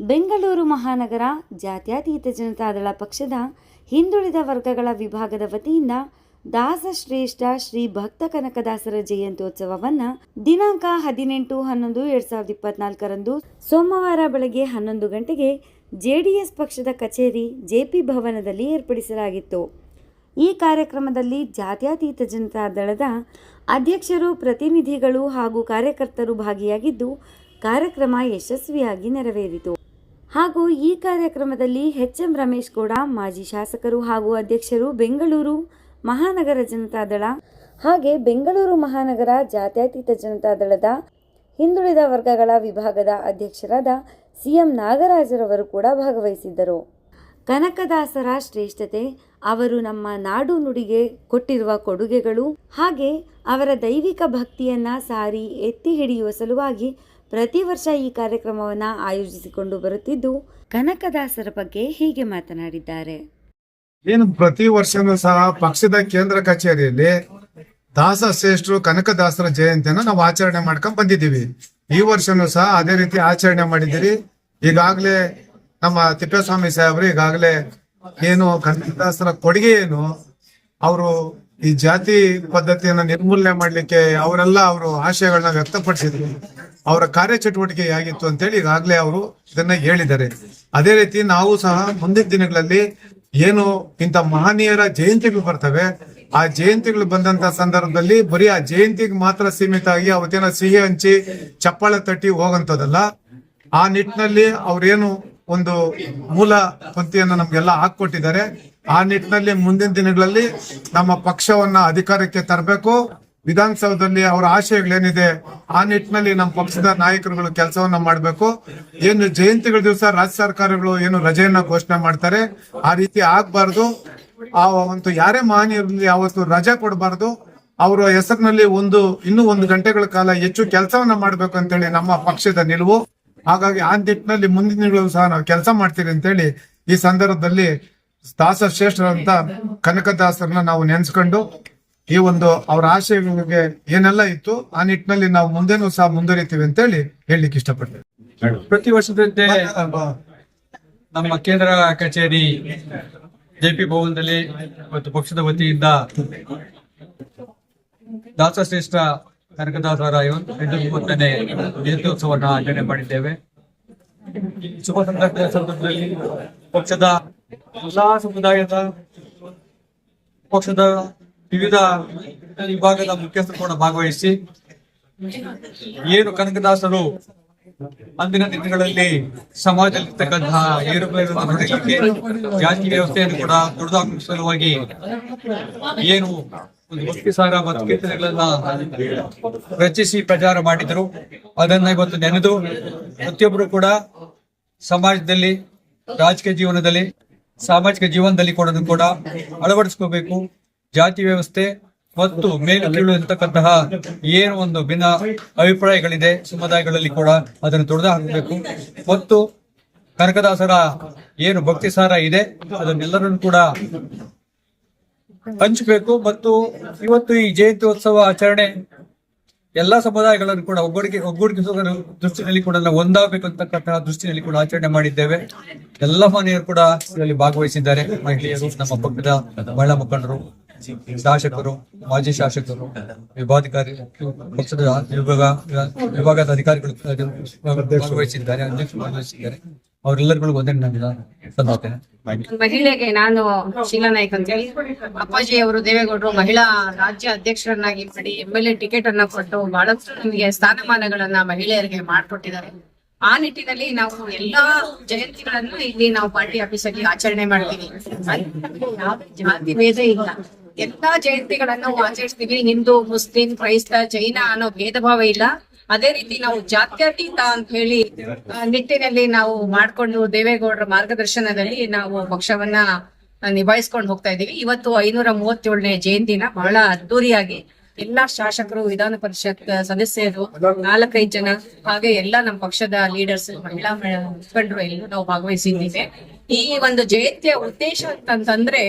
ಬೆಂಗಳೂರು ಮಹಾನಗರ, ಜಾತ್ಯತೀತ ಜನತಾದಳ ಪಕ್ಷದ ಹಿಂದುಳಿದ ವರ್ಗಗಳ ವಿಭಾಗದ ವತಿಯಿಂದ ದಾಸಶ್ರೇಷ್ಠ ಶ್ರೀ ಭಕ್ತ ಕನಕದಾಸರ ಜಯಂತ್ಯೋತ್ಸವವನ್ನು ದಿನಾಂಕ ಹದಿನೆಂಟು, ಹನ್ನೊಂದು, ಎರಡು ಸಾವಿರದ ಇಪ್ಪತ್ನಾಲ್ಕರಂದು ಸೋಮವಾರ ಬೆಳಗ್ಗೆ ಹನ್ನೊಂದು ಗಂಟೆಗೆ ಜೆಡಿಎಸ್ ಪಕ್ಷದ ಕಚೇರಿ ಜೆಪಿ ಭವನದಲ್ಲಿ ಏರ್ಪಡಿಸಲಾಗಿತ್ತು. ಈ ಕಾರ್ಯಕ್ರಮದಲ್ಲಿ ಜಾತ್ಯತೀತ ಜನತಾ ದಳದ ಅಧ್ಯಕ್ಷರು, ಪ್ರತಿನಿಧಿಗಳು ಹಾಗೂ ಕಾರ್ಯಕರ್ತರು ಭಾಗಿಯಾಗಿದ್ದು, ಕಾರ್ಯಕ್ರಮ ಯಶಸ್ವಿಯಾಗಿ ನೆರವೇರಿತು. ಹಾಗೂ ಈ ಕಾರ್ಯಕ್ರಮದಲ್ಲಿ ಎಚ್ ಎಂ ರಮೇಶ್ ಕೂಡ ಮಾಜಿ ಶಾಸಕರು ಹಾಗೂ ಅಧ್ಯಕ್ಷರು ಬೆಂಗಳೂರು ಮಹಾನಗರ ಜನತಾದಳ ಹಾಗೆ ಬೆಂಗಳೂರು ಮಹಾನಗರ ಜಾತ್ಯತೀತ ಜನತಾ ದಳದ ಹಿಂದುಳಿದ ವರ್ಗಗಳ ವಿಭಾಗದ ಅಧ್ಯಕ್ಷರಾದ ಸಿಎಂ ನಾಗರಾಜರವರು ಕೂಡ ಭಾಗವಹಿಸಿದ್ದರು. ಕನಕದಾಸರ ಶ್ರೇಷ್ಠತೆ, ಅವರು ನಮ್ಮ ನಾಡು ನುಡಿಗೆ ಕೊಟ್ಟಿರುವ ಕೊಡುಗೆಗಳು ಹಾಗೆ ಅವರ ದೈವಿಕ ಭಕ್ತಿಯನ್ನ ಸಾರಿ ಎತ್ತಿ ಹಿಡಿಯುವ ಸಲುವಾಗಿ ಪ್ರತಿ ವರ್ಷ ಈ ಕಾರ್ಯಕ್ರಮವನ್ನು ಆಯೋಜಿಸಿಕೊಂಡು ಬರುತ್ತಿದ್ದು ಕನಕದಾಸರ ಬಗ್ಗೆ ಹೀಗೆ ಮಾತನಾಡಿದ್ದಾರೆ. ಏನು ಪ್ರತಿ ವರ್ಷನೂ ಸಹ ಪಕ್ಷದ ಕೇಂದ್ರ ಕಚೇರಿಯಲ್ಲಿ ದಾಸ ಶ್ರೇಷ್ಠರು ಕನಕದಾಸರ ಜಯಂತಿಯನ್ನು ನಾವು ಆಚರಣೆ ಮಾಡ್ಕೊಂಡ್ ಬಂದಿದ್ದೀವಿ. ಈ ವರ್ಷನೂ ಸಹ ಅದೇ ರೀತಿ ಆಚರಣೆ ಮಾಡಿದ್ದೀರಿ. ಈಗಾಗಲೇ ನಮ್ಮ ತಿಪ್ಪೇಸ್ವಾಮಿ ಸಾಹೇಬರು ಈಗಾಗಲೇ ಏನು ಕನಕದಾಸರ ಕೊಡುಗೆ ಏನು, ಅವರು ಈ ಜಾತಿ ಪದ್ಧತಿಯನ್ನ ನಿರ್ಮೂಲನೆ ಮಾಡಲಿಕ್ಕೆ ಅವರೆಲ್ಲ ಅವರು ಆಶಯಗಳನ್ನ ವ್ಯಕ್ತಪಡಿಸಿದ್ರು. ಅವರ ಕಾರ್ಯಚಟುವಟಿಕೆ ಹೇಗಿತ್ತು ಅಂತೇಳಿ ಈಗಾಗಲೇ ಅವರು ಇದನ್ನ ಹೇಳಿದ್ದಾರೆ. ಅದೇ ರೀತಿ ನಾವು ಸಹ ಮುಂದಿನ ದಿನಗಳಲ್ಲಿ ಏನು ಇಂಥ ಮಹನೀಯರ ಜಯಂತಿಗಳು ಬರ್ತವೆ, ಆ ಜಯಂತಿಗಳು ಬಂದಂತ ಸಂದರ್ಭದಲ್ಲಿ ಬರೀ ಆ ಜಯಂತಿಗೆ ಮಾತ್ರ ಸೀಮಿತ ಆಗಿ ಅವತ್ತೇನೋ ಸಿಹಿ ಹಂಚಿ ಚಪ್ಪಾಳೆ ತಟ್ಟಿ ಹೋಗಂತದಲ್ಲ ಆ ನಿಟ್ಟಿನಲ್ಲಿ ಅವ್ರೇನು ಒಂದು ಮೂಲ ಪಂಥಿಯನ್ನು ನಮ್ಗೆಲ್ಲ ಹಾಕೊಟ್ಟಿದ್ದಾರೆ ಆ ನಿಟ್ಟಿನಲ್ಲಿ ಮುಂದಿನ ದಿನಗಳಲ್ಲಿ ನಮ್ಮ ಪಕ್ಷವನ್ನ ಅಧಿಕಾರಕ್ಕೆ ತರಬೇಕು. ವಿಧಾನಸೌಧದಲ್ಲಿ ಅವರ ಆಶಯಗಳೇನಿದೆ, ಆ ನಿಟ್ಟಿನಲ್ಲಿ ನಮ್ಮ ಪಕ್ಷದ ನಾಯಕರುಗಳು ಕೆಲಸವನ್ನ ಮಾಡಬೇಕು. ಏನು ಜಯಂತಿಗಳ ದಿವಸ ರಾಜ್ಯ ಸರ್ಕಾರಗಳು ಏನು ರಜೆಯನ್ನ ಘೋಷಣೆ ಮಾಡ್ತಾರೆ, ಆ ರೀತಿ ಆಗ್ಬಾರ್ದು. ಆ ಒಂದು ಯಾರೇ ಮಾನ್ಯರಲ್ಲಿ ಯಾವತ್ತು ರಜೆ ಕೊಡಬಾರ್ದು. ಅವರ ಹೆಸರಿನಲ್ಲಿ ಒಂದು, ಇನ್ನೂ ಒಂದು ಗಂಟೆಗಳ ಕಾಲ ಹೆಚ್ಚು ಕೆಲಸವನ್ನ ಮಾಡ್ಬೇಕು ಅಂತೇಳಿ ನಮ್ಮ ಪಕ್ಷದ ನಿಲುವು. ಹಾಗಾಗಿ ಆ ನಿಟ್ಟಿನಲ್ಲಿ ಮುಂದಿನ ದಿನಗಳು ಸಹ ನಾವು ಕೆಲಸ ಮಾಡ್ತೀವಿ ಅಂತೇಳಿ ಈ ಸಂದರ್ಭದಲ್ಲಿ ದಾಸ ಶ್ರೇಷ್ಠರಂತ ಕನಕದಾಸರನ್ನ ನಾವು ನೆನೆಸ್ಕೊಂಡು ಈ ಒಂದು ಅವರ ಆಶಯಗಳಿಗೆ ಏನೆಲ್ಲ ಇತ್ತು ಆ ನಿಟ್ಟಿನಲ್ಲಿ ನಾವು ಮುಂದೇನೂ ಸಹ ಮುಂದುವರಿತೀವಿ ಅಂತ ಹೇಳಿ ಹೇಳಲಿಕ್ಕೆ ಇಷ್ಟಪಡ್ತೇವೆ ಪ್ರತಿ ವರ್ಷದಂತೆ ನಮ್ಮ ಕೇಂದ್ರ ಕಚೇರಿ ಜೆಪಿ ಭವನದಲ್ಲಿ ಮತ್ತು ಪಕ್ಷದ ವತಿಯಿಂದ ದಾಸಶ್ರೇಷ್ಠ ಕನಕದಾಸರ ಮೂವತ್ತನೇ ಜಯಂತ್ಯೋತ್ಸವವನ್ನು ಆಚರಣೆ ಮಾಡಿದ್ದೇವೆ. ಶುಭ ಸಂದರ್ಭದ ಸಂದರ್ಭದಲ್ಲಿ ಪಕ್ಷದ ಎಲ್ಲಾ ಸಮುದಾಯದ ಪಕ್ಷದ ವಿವಿಧ ವಿಭಾಗದ ಮುಖ್ಯಸ್ಥರು ಕೂಡ ಭಾಗವಹಿಸಿ ಏನು ಕನಕದಾಸರು ಅಂದಿನ ದಿನಗಳಲ್ಲಿ ಸಮಾಜದಲ್ಲಿರ್ತಕ್ಕಂತಹ ಏರುಪೇರನ್ನು ನೋಡಲಿಕ್ಕೆ ಜಾತಿ ವ್ಯವಸ್ಥೆಯನ್ನು ಕೂಡ ದೊಡ್ಡದಾಗುವ ಸಲುವಾಗಿ ಏನು ಒಂದು ಭಕ್ತಿ ಸಾರ ಮತ್ತು ಕೀರ್ತನೆಗಳನ್ನ ರಚಿಸಿ ಪ್ರಚಾರ ಮಾಡಿದರು. ಅದನ್ನ ಇವತ್ತು ನೆನೆದು ಪ್ರತಿಯೊಬ್ಬರು ಕೂಡ ಸಮಾಜದಲ್ಲಿ, ರಾಜಕೀಯ ಜೀವನದಲ್ಲಿ, ಸಾಮಾಜಿಕ ಜೀವನದಲ್ಲಿ ಕೂಡ ಅಳವಡಿಸ್ಕೋಬೇಕು. ಜಾತಿ ವ್ಯವಸ್ಥೆ ಮತ್ತು ಮೇಲೆ ಕೀಳು ಇರತಕ್ಕಂತಹ ಏನು ಒಂದು ಭಿನ್ನ ಅಭಿಪ್ರಾಯಗಳಿದೆ, ಸಮುದಾಯಗಳಲ್ಲಿ ಕೂಡ ಅದನ್ನು ತೊಡೆದು ಹಾಕಬೇಕು. ಮತ್ತು ಕನಕದಾಸರ ಏನು ಭಕ್ತಿ ಸಾರ ಇದೆ, ಅದನ್ನೆಲ್ಲರನ್ನು ಕೂಡ ಹಂಚಬೇಕು. ಮತ್ತು ಇವತ್ತು ಈ ಜಯಂತ್ಯೋತ್ಸವ ಆಚರಣೆ ಎಲ್ಲಾ ಸಮುದಾಯಗಳನ್ನು ಕೂಡ ಒಗ್ಗೂಡಿಕೆ, ಒಗ್ಗೂಡಿಸುವ ದೃಷ್ಟಿನಲ್ಲಿ ಕೂಡ ನಾವು ಒಂದಾಗಬೇಕು ಅಂತಕ್ಕಂತಹ ದೃಷ್ಟಿನಲ್ಲಿ ಕೂಡ ಆಚರಣೆ ಮಾಡಿದ್ದೇವೆ. ಎಲ್ಲ ಮನೆಯರು ಕೂಡ ಇದರಲ್ಲಿ ಭಾಗವಹಿಸಿದ್ದಾರೆ. ಮಹಿಳೆಯರು, ನಮ್ಮ ಪಕ್ಕದ ಮಹಿಳಾ ಮುಖಂಡರು. ಶಾಸಕರು, ಮಾಜಿ ಶಾಸಕರು, ವಿಭಾಧಿಕಾರಿ ಪಕ್ಷದ ವಿಭಾಗ, ವಿಭಾಗದ ಅಧಿಕಾರಿಗಳು ಭಾಗವಹಿಸಿದ್ದಾರೆ, ಅಧ್ಯಕ್ಷರು ಭಾಗವಹಿಸಿದ್ದಾರೆ. ಅವರೆಲ್ಲರಿಗೂ ನನ್ನ ಸಲ್ಲಿಸ್ತೇನೆ ಮಹಿಳೆಗೆ ನಾನು ಶೀಲಾ ನಾಯ್ಕ್ ಅಂತ ಹೇಳಿ ಅಪ್ಪಾಜಿ ಅವರು ದೇವೇಗೌಡರು ಮಹಿಳಾ ರಾಜ್ಯ ಅಧ್ಯಕ್ಷರನ್ನಾಗಿ ಮಾಡಿ ಎಂ ಎಲ್ ಎ ಟಿಕೆಟ್ ಅನ್ನ ಕೊಟ್ಟು ಬಹಳಷ್ಟು ನಮಗೆ ಸ್ಥಾನಮಾನಗಳನ್ನ ಮಹಿಳೆಯರಿಗೆ ಮಾಡಿಕೊಟ್ಟಿದ್ದಾರೆ. ಆ ನಿಟ್ಟಿನಲ್ಲಿ ನಾವು ಎಲ್ಲಾ ಜಯಂತಿಗಳನ್ನು ಇಲ್ಲಿ ನಾವು ಪಾರ್ಟಿ ಆಫೀಸಲ್ಲಿ ಆಚರಣೆ ಮಾಡ್ತೀವಿ. ಅಲ್ಲಿ ಜಾತಿ ಭೇದ ಇಲ್ಲ. ಎಲ್ಲಾ ಜಯಂತಿಗಳನ್ನ ನಾವು ಆಚರಿಸ್ತೀವಿ. ಹಿಂದೂ, ಮುಸ್ಲಿಂ, ಕ್ರೈಸ್ತ, ಜೈನ ಅನ್ನೋ ಭೇದ ಭಾವ ಇಲ್ಲ. ಅದೇ ರೀತಿ ನಾವು ಜಾತ್ಯತೀತ ಅಂತ ಹೇಳಿ ನಿಟ್ಟಿನಲ್ಲಿ ನಾವು ಮಾಡ್ಕೊಂಡು ದೇವೇಗೌಡರ ಮಾರ್ಗದರ್ಶನದಲ್ಲಿ ನಾವು ಪಕ್ಷವನ್ನ ನಿಭಾಯಿಸ್ಕೊಂಡು ಹೋಗ್ತಾ ಇದೀವಿ ಇವತ್ತು ಐನೂರ ಮೂವತ್ತೇಳನೇ ಜಯಂತಿನ ಬಹಳ ಅದ್ದೂರಿಯಾಗಿ ಎಲ್ಲಾ ಶಾಸಕರು ವಿಧಾನ ಪರಿಷತ್ ಸದಸ್ಯರು ನಾಲ್ಕೈದು ಜನ ಹಾಗೆ ಎಲ್ಲಾ ನಮ್ಮ ಪಕ್ಷದ ಲೀಡರ್ಸ್ ಮಹಿಳಾ ಮುಖಂಡರು ಎಲ್ಲರೂ ನಾವು ಭಾಗವಹಿಸಿದ್ದೇವೆ. ಈ ಒಂದು ಜಯಂತಿಯ ಉದ್ದೇಶ ಅಂತಂದ್ರೆ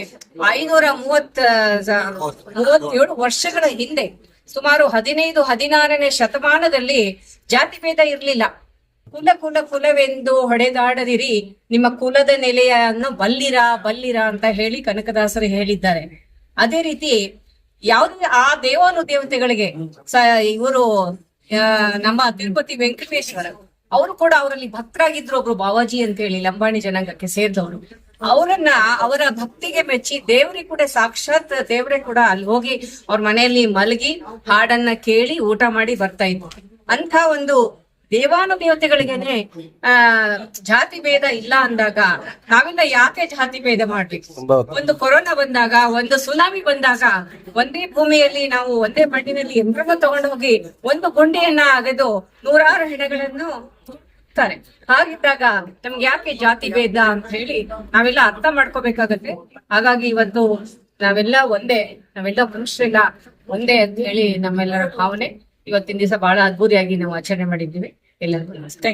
ಐನೂರ ಮೂವತ್ತ ಮೂವತ್ತೇಳು ವರ್ಷಗಳ ಹಿಂದೆ ಸುಮಾರು ಹದಿನೈದು ಹದಿನಾರನೇ ಶತಮಾನದಲ್ಲಿ ಜಾತಿ ಭೇದ ಇರ್ಲಿಲ್ಲ. ಕುಲ ಕುಲ ಕುಲವೆಂದು ಹೊಡೆದಾಡದಿರಿ ನಿಮ್ಮ ಕುಲದ ನೆಲೆಯನ್ನು ಬಲ್ಲಿರ ಬಲ್ಲಿರ ಅಂತ ಹೇಳಿ ಕನಕದಾಸರು ಹೇಳಿದ್ದಾರೆ. ಅದೇ ರೀತಿ ಯಾವುದೇ ಆ ದೇವಾನು ದೇವತೆಗಳಿಗೆ ಇವರು ನಮ್ಮ ತಿರುಪತಿ ವೆಂಕಟೇಶ್ವರ, ಅವರು ಕೂಡ ಅವರಲ್ಲಿ ಭಕ್ತರಾಗಿದ್ರು ಒಬ್ರು ಬಾವಾಜಿ ಅಂತ ಹೇಳಿ, ಲಂಬಾಣಿ ಜನಾಂಗಕ್ಕೆ ಸೇರಿದವರು. ಅವರನ್ನ, ಅವರ ಭಕ್ತಿಗೆ ಮೆಚ್ಚಿ ದೇವರಿಗೆ ಕೂಡ ಸಾಕ್ಷಾತ್ ದೇವರೇ ಕೂಡ ಅಲ್ಲಿ ಹೋಗಿ ಅವ್ರ ಮನೆಯಲ್ಲಿ ಮಲಗಿ ಹಾಡನ್ನ ಕೇಳಿ ಊಟ ಮಾಡಿ ಬರ್ತಾ ಇದ್ರು. ಅಂತ ಒಂದು ದೇವಾನು ದೇವತೆಗಳಿಗೆನೆ ಆ ಜಾತಿ ಭೇದ ಇಲ್ಲ ಅಂದಾಗ ನಾವೆಲ್ಲ ಯಾಕೆ ಜಾತಿ ಭೇದ ಮಾಡ್ಬೇಕು? ಒಂದು ಕೊರೋನಾ ಬಂದಾಗ ಒಂದು ಸುನಾಮಿ ಬಂದಾಗ ಒಂದೇ ಭೂಮಿಯಲ್ಲಿ ನಾವು ಒಂದೇ ಮಣ್ಣಿನಲ್ಲಿ ಯಂತ್ರವನ್ನು ತಗೊಂಡೋಗಿ ಒಂದು ಗುಂಡಿಯನ್ನ ಅಗೆದು ನೂರಾರು ಹೆಣಗಳನ್ನು ಹಾಗಿದ್ದಾಗ ನಮ್ಗೆ ಯಾಕೆ ಜಾತಿ ಭೇದ ಅಂತ ಹೇಳಿ ನಾವೆಲ್ಲ ಅರ್ಥ ಮಾಡ್ಕೋಬೇಕಾಗತ್ತೆ. ಹಾಗಾಗಿ ಇವತ್ತು ನಾವೆಲ್ಲ ಒಂದೇ ನಾವೆಲ್ಲ ಮನುಷ್ಯರೆಲ್ಲ ಒಂದೇ ಅಂತ ಹೇಳಿ ನಮ್ಮೆಲ್ಲರ ಭಾವನೆ. ಇವತ್ತಿನ ದಿವಸ ಬಹಳ ಅದ್ಭುತಿಯಾಗಿ ನಾವು ಆಚರಣೆ ಮಾಡಿದ್ದೀವಿ. ಎಲ್ಲರಿಗೂ ನಮಸ್ತೆ